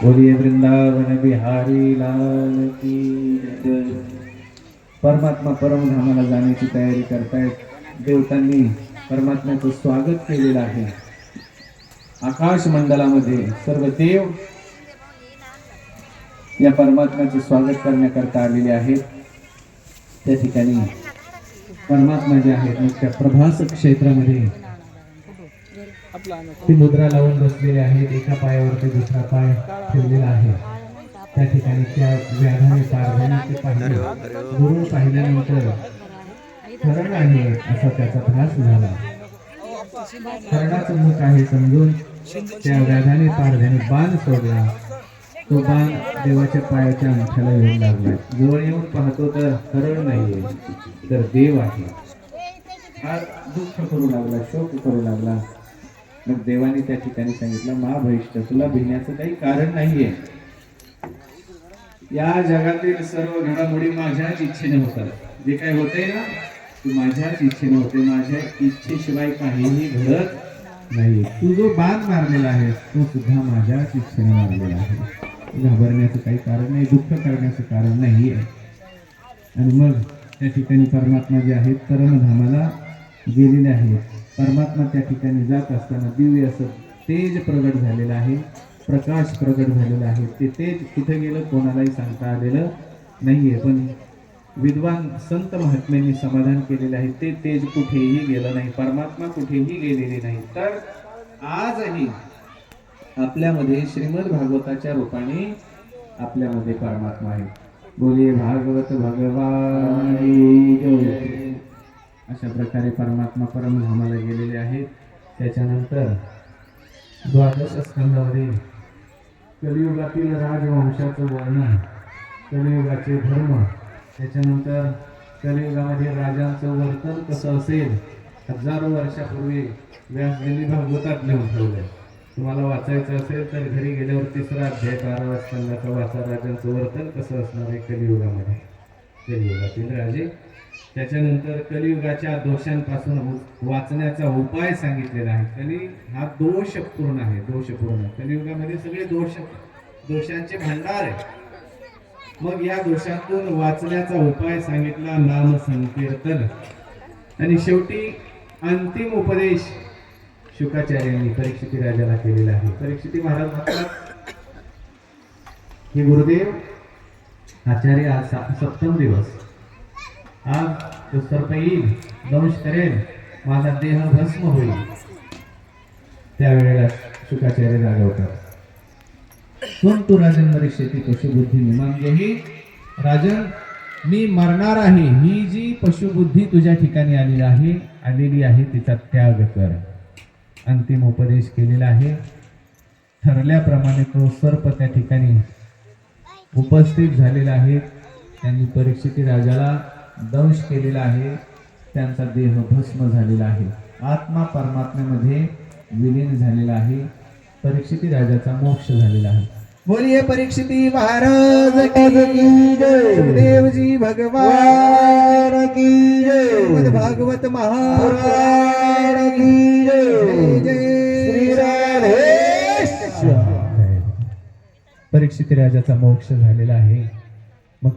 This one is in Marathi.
बोलिए वृंदावन बिहारी लाल की जय. परमात्मा परमधामाला जाण्याची तयारी करतायत. देवतांनी परमात्म्याचं स्वागत केलेलं आहे. आकाश मंडलामध्ये सर्व देव या परमात्म्याचे स्वागत करण्याकरता आलेले आहेत. त्या ठिकाणी परमात्मा जे आहेत मग त्या प्रभास क्षेत्रामध्ये ती मुद्रा लावून बसलेले आहेत एका पायावरती दुसरा पाय ठेवलेला आहे. त्या ठिकाणी त्या व्याधाने पारधाने पाहिले. गुरु पाहिल्यानंतर खरं आहे असा त्याचा त्रास झाला. हरणाचं मुख आहे समजून त्या व्याधाने पारध्याने बाण सोडला. तो बाण देवाच्या पायाच्या अंगठ्याला येऊन लागला. जवळ येऊन पाहतो तर हरण नाहीये तर देव आहे. हा दुःख करू लागला शोक करू लागला. मग देवाने त्या ठिकाणी सांगितलं महाभविष्य तुला भिण्याचं काही कारण नाहीये. या जगातील सर्व घडामोडी माझ्याच इच्छेने होतात. जे काय होते ना ते माझ्याच इच्छेने होते. माझ्या इच्छेशिवाय काहीही घडत नाही. तू जो बाण मारलेला आहे तो सुद्धा माझ्याच इच्छेने मारलेला आहे. घाबरण्याचं काही कारण नाही दुःख करण्याचं कारण नाही आहे आणि मग त्या ठिकाणी परमात्मा जे आहेत परमधामाला गेलेले आहेत. परमात्मा त्या ठिकाणी जात असताना दिव्य असं तेज प्रगट झालेलं आहे प्रकाश प्रगट झालेला आहे. ते तेज कुठे गेलं कोणालाही सांगता आलेलं नाहीये. पण विद्वान संत महात्म्यांनी समाधान केलेले आहे. ते तेज कुठेही गेलं नाही परमात्मा कुठेही गेलेले नाही. तर आजही आपल्यामध्ये श्रीमद भागवताच्या रूपाने आपल्यामध्ये परमात्मा आहे. बोलिये भागवत भगवान अशा प्रकारे परमात्मा परमधामाला गेलेले आहेत त्याच्यानंतर द्वादश स्कंदामध्ये कलियुगातील राजवंशाचं वर्णन कलियुगाचे धर्म त्याच्यानंतर कलियुगामध्ये राजांचं वर्तन कसं असेल हजारो वर्षापूर्वी व्यासदेवी भागवतात लिहून ठेवलंय. तुम्हाला वाचायचं असेल तर घरी गेल्यावर तिसरा अध्याय बारा स्कंदाचा वाचा राजांचं वर्तन कसं असणार आहे कलियुगामध्ये? कलियुगातील राजे त्याच्यानंतर कलियुगाच्या दोषांपासून वाचण्याचा उपाय सांगितलेला आहे. कली हा दोषपूर्ण आहे दोषपूर्ण कलियुगामध्ये सगळे दोष दोषांचे भांडार आहे मग या दोषातून वाचण्याचा उपाय सांगितला नाम संकीर्तन आणि शेवटी अंतिम उपदेश शुकाचार्यांनी परीक्षिती राजाला केलेला आहे. परीक्षिती महाराज म्हणतात हे गुरुदेव आचार्य आज सप्तम दिवस. आज तो सर्प येईल दंश करेल माझा देह भस्म होईल. त्यावेळेला शुकाचार्य जागवतात कोण तू राजन शेती पशुबुद्धी निमांगेही राजन मी मरणार आहे. ही जी पशुबुद्धी तुझ्या ठिकाणी आलेली आहे आलेली आहे तिचा त्याग कर. अंतिम उपदेश केलेला आहे. ठरल्याप्रमाणे तो सर्प त्या ठिकाणी उपस्थित झालेला आहे त्यांनी परीक्षिती राजाला दंश केलेला आहे. त्यांचा देह भस्म झालेला आहे. आत्मा परमात्म्यामध्ये विलीन झालेला आहे. परीक्षिती राजाचा मोक्ष झालेला आहे. बोलिए परीक्षिती महाराज की जय. देवजी भगवान की जय. भागवत महाराज. की परीक्षित राजाचा मोक्ष झालेला आहे.